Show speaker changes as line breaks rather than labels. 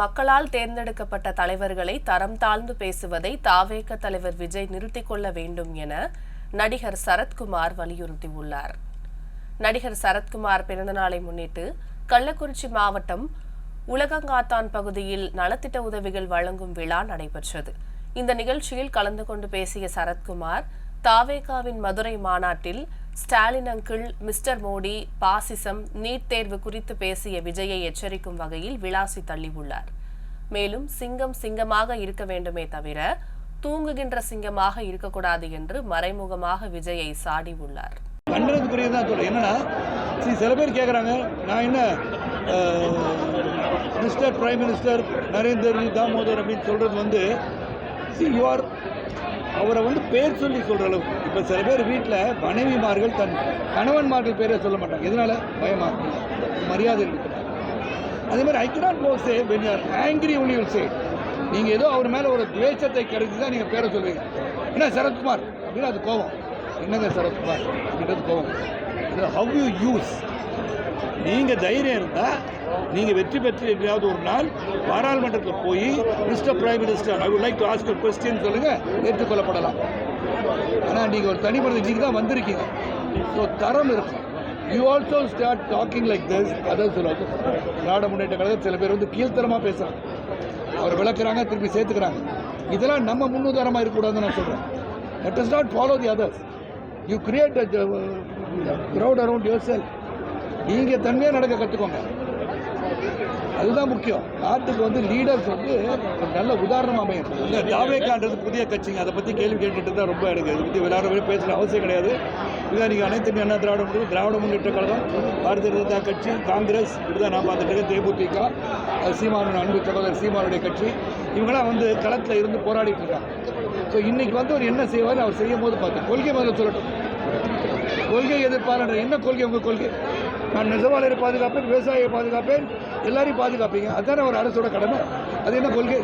மக்களால் தேர்ந்தெடுக்கப்பட்ட தலைவர்களை தரம் தாழ்ந்து பேசுவதை தாவேக தலைவர் விஜய் நிறுத்திக் கொள்ள வேண்டும் என நடிகர் சரத்குமார் வலியுறுத்தியுள்ளார். நடிகர் சரத்குமார் பிறந்தநாளை முன்னிட்டு கள்ளக்குறிச்சி மாவட்டம் உலகங்காத்தான் பகுதியில் நலத்திட்ட உதவிகள் வழங்கும் விழா நடைபெற்றது. இந்த நிகழ்ச்சியில் கலந்து கொண்டு பேசிய சரத்குமார் தாவேகாவின் மதுரை மாநாட்டில் ஸ்டாலின் அங்கிள் மிஸ்டர் மோடி பாசிசம் நீட் தேர்வு குறித்து பேசிய விஜயை எச்சரிக்கும் வகையில் விளாசி தள்ளியுள்ளார். மேலும் சிங்கம் சிங்கமாக இருக்க வேண்டுமே தவிர தூங்குகின்ற சிங்கமாக இருக்கக்கூடாது என்று மறைமுகமாக விஜயை சாடியுள்ளார்.
கண்டனத்துக்குரியது தான் என்னன்னா சில பேர் கேட்குறாங்க நான் என்ன Mister Prime Minister Narendra Damodar அப்படின்னு சொல்றது வந்து சி யுவர் அவரை வந்து பேர் சொல்லி சொல்கிற அளவுக்கு. இப்போ சில பேர் வீட்டில் மனைவிமார்கள் தன் கணவன்மார்கள் பேரே சொல்ல மாட்டாங்க. எதனால? பயமாக மரியாதை இருக்கு அதே மாதிரி I cannot know say when you are angry one you'll say நீங்கள் ஏதோ அவர் மேலே ஒரு துவேஷத்தை கிடைச்சி தான் நீங்கள் பேரை சொல்வீங்க என்ன சரத்குமார்? அப்படின்னு அது கோபம். என்னங்க சரத்குமார்? அப்படின்றது கோபம். இது ஹவ் யூ யூஸ் நீங்கள் தைரியம் இருந்தால் நீங்கள் வெற்றி பெற்று எங்கேயாவது ஒரு நாள் பாராளுமன்றத்தில் போய் Mister Prime Minister I would like to ask question சொல்லுங்கள் ஏற்றுக்கொள்ளப்படலாம். ஆனால் நீங்கள் ஒரு தனி மனிதன் தான் வந்திருக்கீங்க. ஸோ தரம் இருக்கும் you also start talking like this அதான் சொல்லுவாங்க. திராவிட முன்னேற்ற கழகம் சில பேர் வந்து கீழ்த்தரமாக பேசுகிறாங்க அவர் விளக்குறாங்க திருப்பி சேர்த்துக்கிறாங்க. இதெல்லாம் நம்ம முன்னுதாரணமாக இருக்கக்கூடாதுன்னு நான் சொல்கிறேன் let is not follow the others you create crowd around your self நீங்கள் தன்மையாக நடக்க கற்றுக்கோங்க அதுதான் முக்கியம். நாட்டுக்கு வந்து லீடர்ஸ் வந்து ஒரு நல்ல உதாரணம் அமையும். இந்த தாவேக்கான்றது புதிய கட்சிங்க. அதை பற்றி கேள்வி கேட்டுட்டு தான் ரொம்ப எனக்கு இதை பற்றி விளையாட பேசுகிற அவசியம் கிடையாது. இல்லை நீங்கள் அனைத்து அண்ணா திராவிட முன்னேற்ற திராவிட முன்னேற்ற கழகம் பாரதிய ஜனதா கட்சி காங்கிரஸ் இப்படிதான் நான் பார்த்துட்டு இருக்கேன். தேமுதிக அது சீமானோட அன்பு சகோதரர் சீமானுடைய கட்சி. இவங்களாம் வந்து களத்தில் இருந்து போராடிட்டு இருக்காங்க. ஸோ இன்னைக்கு வந்து அவர் என்ன செய்வார் அவர் செய்யும் போது பார்த்து கொள்கை முதல்ல சொல்லட்டும். கொள்கை எதிர்ப்பாளர் என்ன கொள்கை உங்கள் கொள்கை? நான் நெசவாளரை பாதுகாப்பேன் விவசாயியை பாதுகாப்பேன் எல்லாரையும் பாதுகாப்பீங்க. அதுதானே ஒரு அரசோட கடமை. அது என்ன கொள்கை?